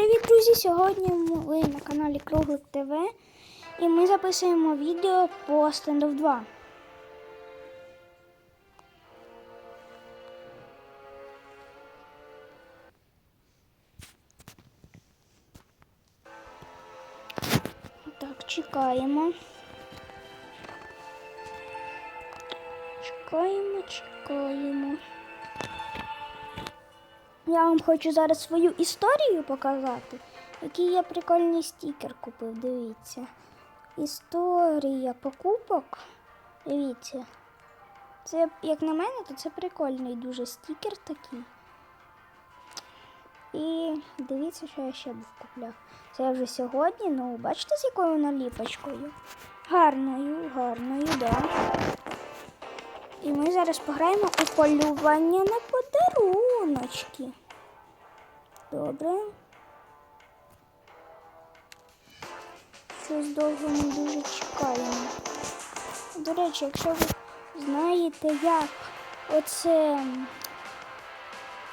Привіт, друзі! Сьогодні ви на каналі Круглик ТВ і ми записуємо відео по Standoff 2. Так, чекаємо. Чекаємо, чекаємо. Я вам хочу зараз свою історію показати, який я прикольний стікер купив. Дивіться. Історія покупок. Дивіться. Це, як на мене, то це прикольний дуже стікер такий. І дивіться, що я ще був купляв. Це я вже сьогодні, ну бачите, з якою наліпочкою? Гарною, гарною, да. І ми зараз пограємо у полювання на подаруночки. Добре. Щось довго не дуже чекаємо. До речі, якщо ви знаєте, як оце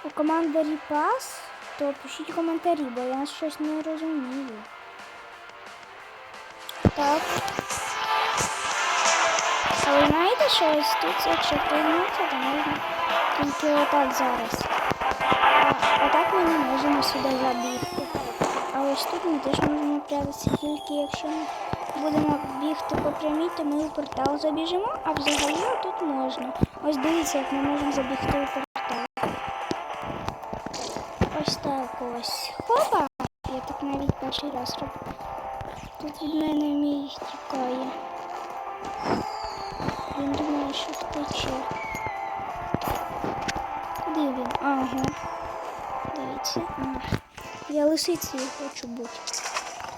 у командарі пас, то пишіть коментарі, бо я щось не розумію. Так. А ви знаєте, що ось тут, якщо приймати, то можна тільки отак зараз. Отак ми не можемо сюди забігти. А ось тут ми теж можемо прятатися, тільки якщо ми будемо бігти по прямій, то ми у портал забіжимо, а взагалі тут можна. Ось дивіться, як ми можемо забігти у портал. Ось так ось. Хопа! Я так навіть перший раз роблю. Тут від мене мій тікає. Він думає, що втече. Куди він? Ага. Дивіться. Я лисицею хочу бути.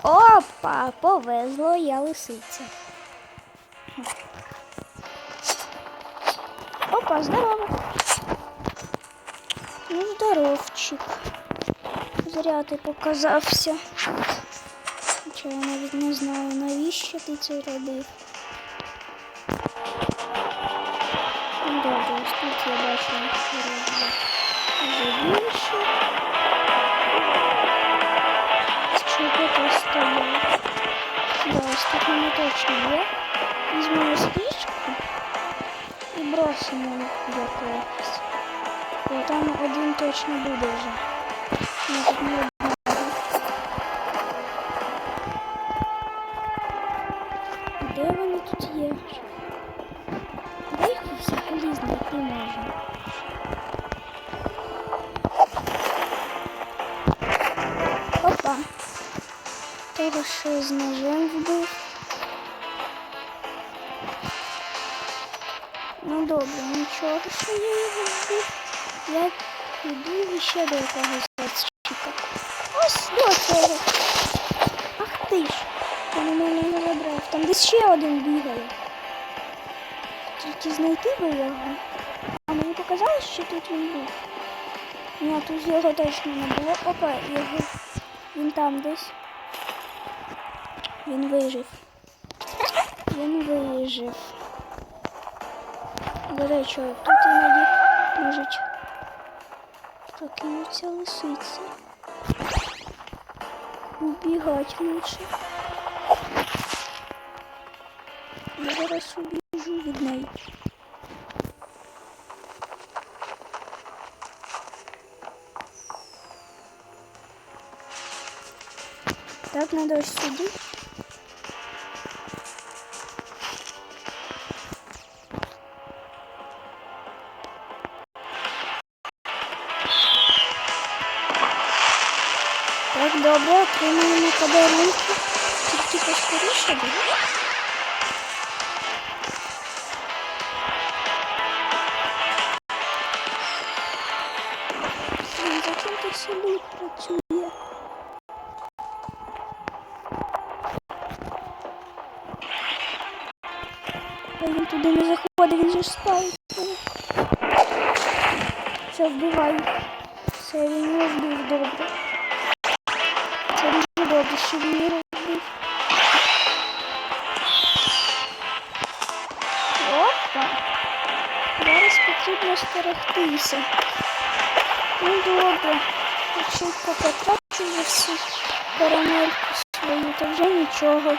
Опа! Повезло, я лисиця. Опа, здорово. Ну, здоровчик. Зря ти показався. Хоча я навіть не знаю, навіщо ти це робив. я бачу роблю вже більше. Чого ти стояв? Да, ось тут мене точно є. Візьмемо свічку і бросимо якось. Бо там один точно буде вже. Ну, тут не Ах ти ж. Він у мене не забрав. Там десь ще один бігає. Тільки знайти би його. А мені показалось, що тут він був. Ні, тут його точно не було. Опа, його. Він там десь. Він вижив. Він вижив. До речі, тут іноді можуть прокинуться лисиці. Убігать лучше. Я зараз убіжу від неї. Так, надо ось туди не заходить, він же спав. Все, вбиваю. Все, він не вбив добре. Це дуже добре, що він не розбив. Опа. Зараз потрібно стерегтися. Ну добре. Якщо потрапити вже всіх. карамельку свою, то вже нічого.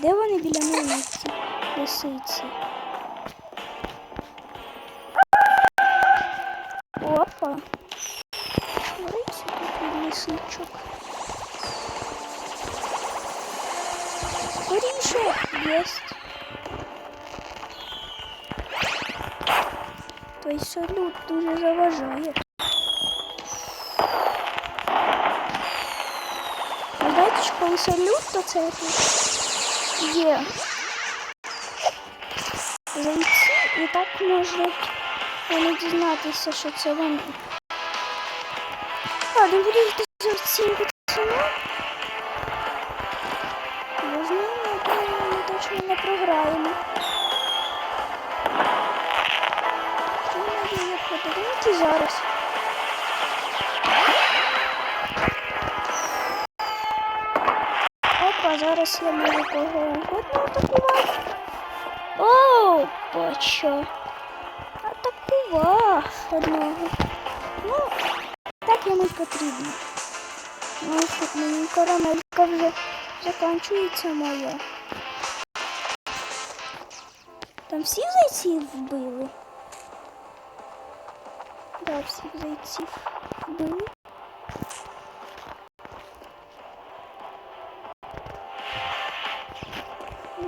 Де вони біля мене ці лисиці? Опа. Бориться тут лисичок. Скоріше! Єсть. Той салют дуже заважає. Ви знаєте, що коли салют, то це тут Є. Зайці і так можуть вони дізнатися, що це вони. Ладно, буду йти за цим пацаном. Я знаю, ми точно не програємо. Що є подарунки зараз? Опа, зараз я можу кого угодно атакувати. Опа, що? Атакував одного. Ну, так йому потрібно. Ну, тут мені карамелька вже закінчується моя. Там всіх зайців вбили? Да, всіх зайців вбили.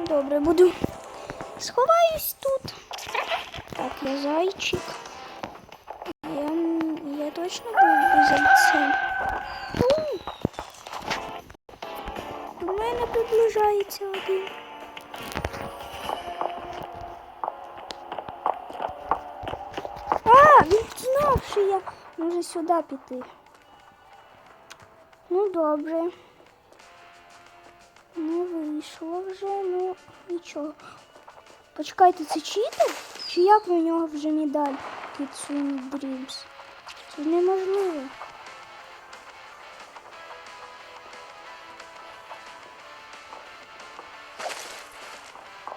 Добре, буду. Сховаюсь тут. Так, я зайчик. Я, я точно буду зайцем. У! Мене приближається один. А, він знав, що я можу сюди піти. Ну, добре. Ну нічого. Почекайте, це читер? Чи як у нього вже медаль Sonic Dreams? Це неможливо.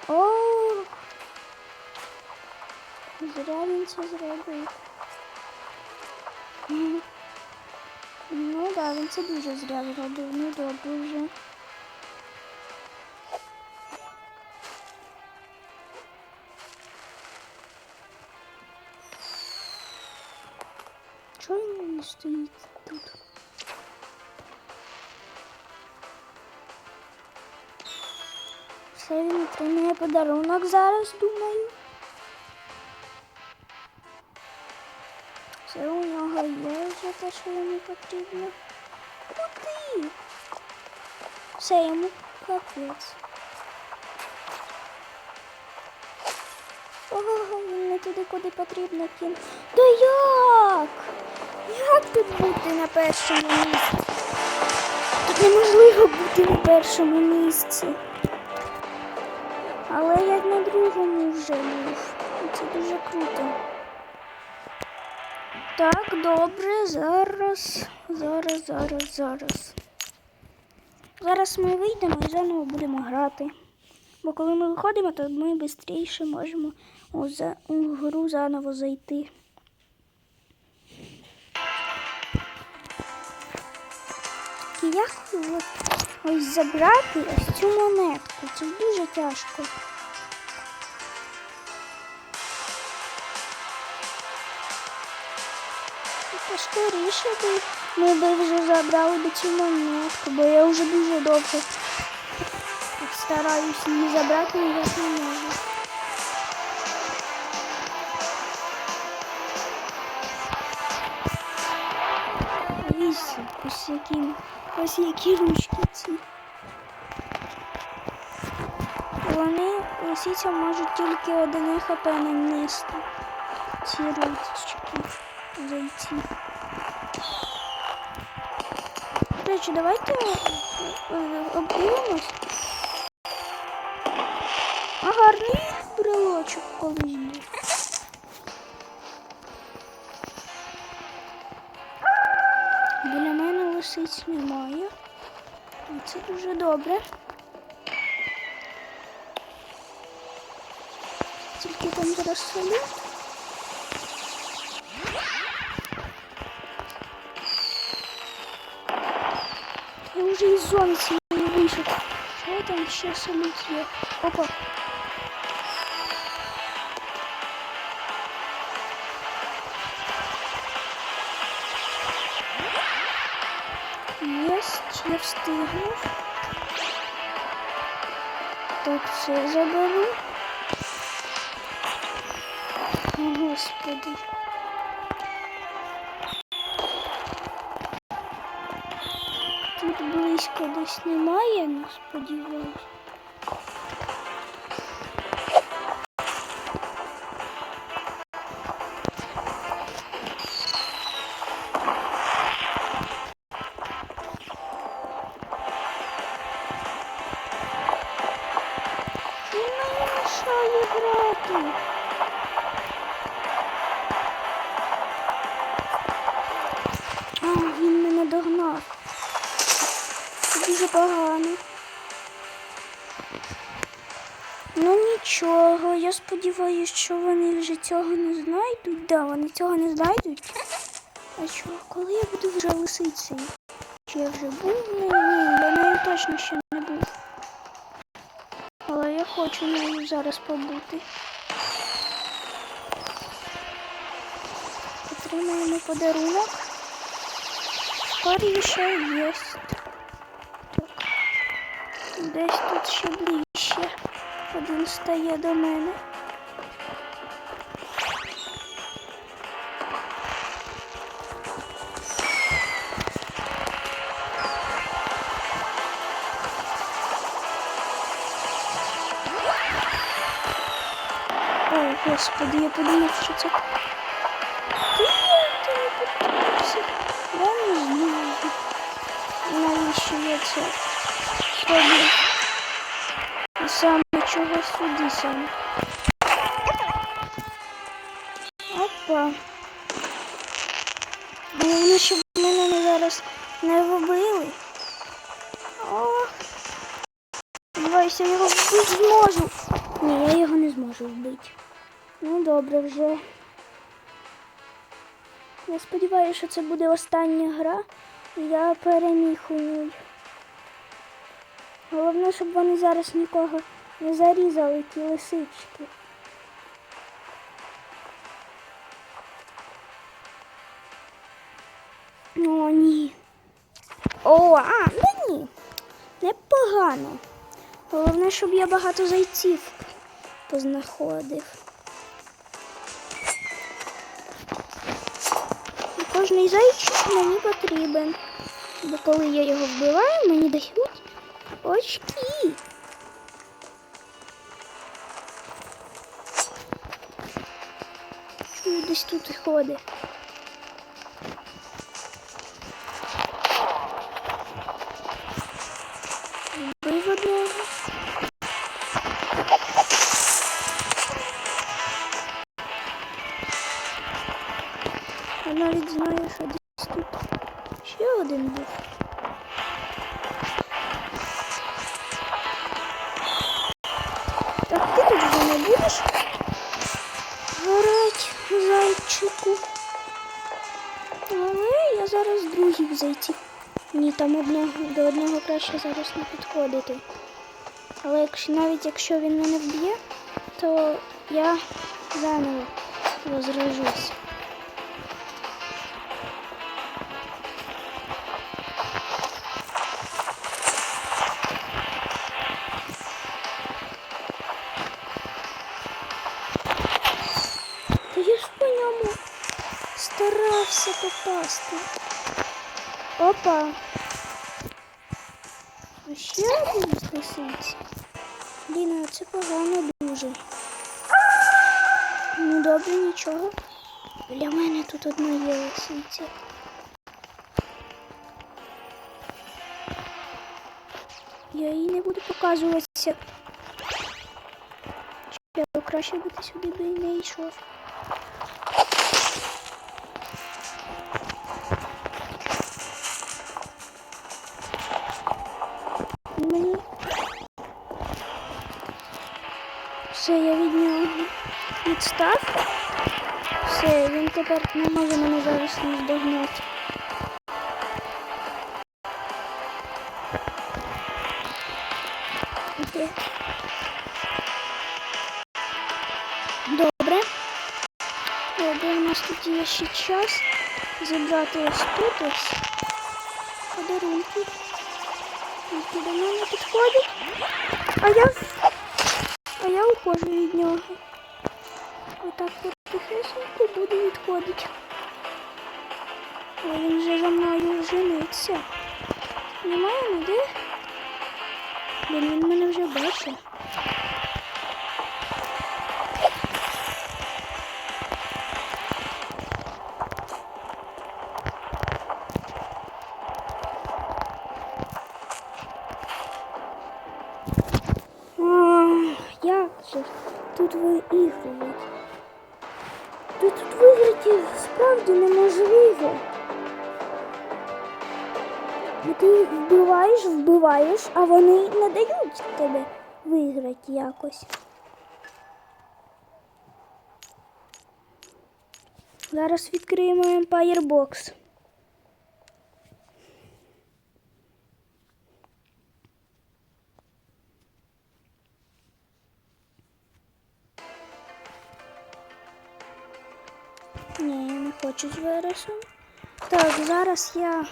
О! Зря він це зробив. Ну да, він це дуже зря зробив. Ну добре вже. Чого він не стоїть тут? Все він отримує подарунок зараз, думаю. Все у нього є вже те, що йому потрібно. Куди? Все йому капець. Ого, він не туди, куди потрібно кін. Да як? Як тут бути на першому місці? Тут неможливо бути на першому місці. Але я на другому вже був. Це дуже круто. Так, добре, зараз, зараз, зараз, зараз. Зараз ми вийдемо і заново будемо грати. Бо коли ми виходимо, то ми швидше можемо у гру заново зайти. Як от, ось забрати ось цю монетку? Це дуже тяжко. Та скоріше би ми би вже забрали би цю монетку, бо я вже дуже довго стараюсь її забрати, але не можу. Ось, ось які, ось які ручки ці. Вони лисиця можуть тільки один хп нанести. Ці ручки зайці. До речі, давайте е, обдивимось. А гарний брелочок колись Це дуже добре. Тільки там зараз солі. Я вже із зони цієї вийшов. Що там ще солі є? Опа. Встигнув. Так, це заберу. Господи. Тут близько десь немає, не сподіваюсь. Погано. Ну нічого, я сподіваюся, що вони вже цього не знайдуть. Да, вони цього не знайдуть. А що, коли я буду вже лисицею? Чи я вже був? Ні, ні, я нею точно ще не був. Але я хочу нею зараз побути. Отримаємо подарунок. Скоріше єсть. Так. Десь тут ще ближче. Один стає до мене. Господи, я подумав, що це. Я не знаю. Навіщо я це роблю? Саме чого сюди саме. Опа. Головне, щоб мене не зараз не вбили. Ох. Сподіваюся, я його вбити зможу. Ні, я його не зможу вбити. Ну добре вже. Я сподіваюся, що це буде остання гра, я переміг у ній. Головне, щоб вони зараз нікого не зарізали, ті лисички. О, ні. О, а, ну ні. Непогано. Головне, щоб я багато зайців познаходив. І кожний зайчик мені потрібен. Бо коли я його вбиваю, мені дають очки. Чую, десь тут ходить. Зайчику. Але я зараз других зайти. Ні, там одного до одного краще зараз не підходити. Але якщо навіть якщо він мене вб'є, то я заново розражусь. Старався. Опа. Ще один лисиці. Блін, а це погано дуже. Ну добре, нічого. Для мене тут одна є лисиця. Я їй не буду показуватися. Я краще ти сюди би не йшов. Все, я від нього відстав. Все, він тепер не може мене зараз не здогнати. Добре. Добре, у нас тут є ще час забрати ось тут ось подарунки. До мене підходить. А я нього. Отак потихесенько буду відходити. Він вже за мною жениться. Немає ніде? Блін, він мене вже бачить. Ах, Як тут виігрувати? Та тут виграти справді неможливо. Бо ти їх вбиваєш, вбиваєш, а вони не дають тебе виграти якось. Зараз відкриємо Empire Box. Ні, я не хочу з вирусом. Так, зараз я,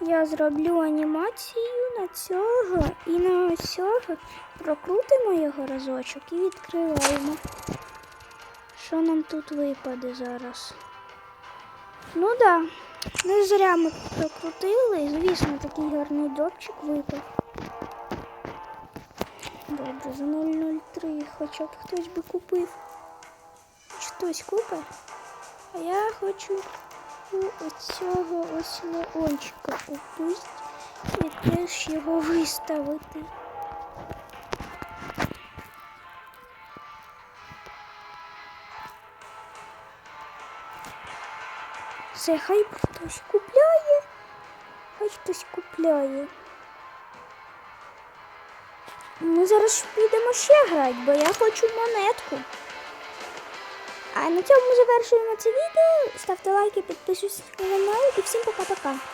я зроблю анімацію на цього і на цього. Прокрутимо його разочок і відкриваємо. Що нам тут випаде зараз? Ну да, не зря ми прокрутили. Звісно, такий гарний дропчик випав. Добре, за 003 хоча б хтось би купив. Хтось купить. А я хочу у оцього ось леончика купити і теж його виставити. Це хай хтось купляє, хай хтось купляє. Ми зараз підемо ще грати, бо я хочу монетку. А на цьому завершуємо це відео. Ставте лайки, підписуйтесь на канал і всім пока-пока.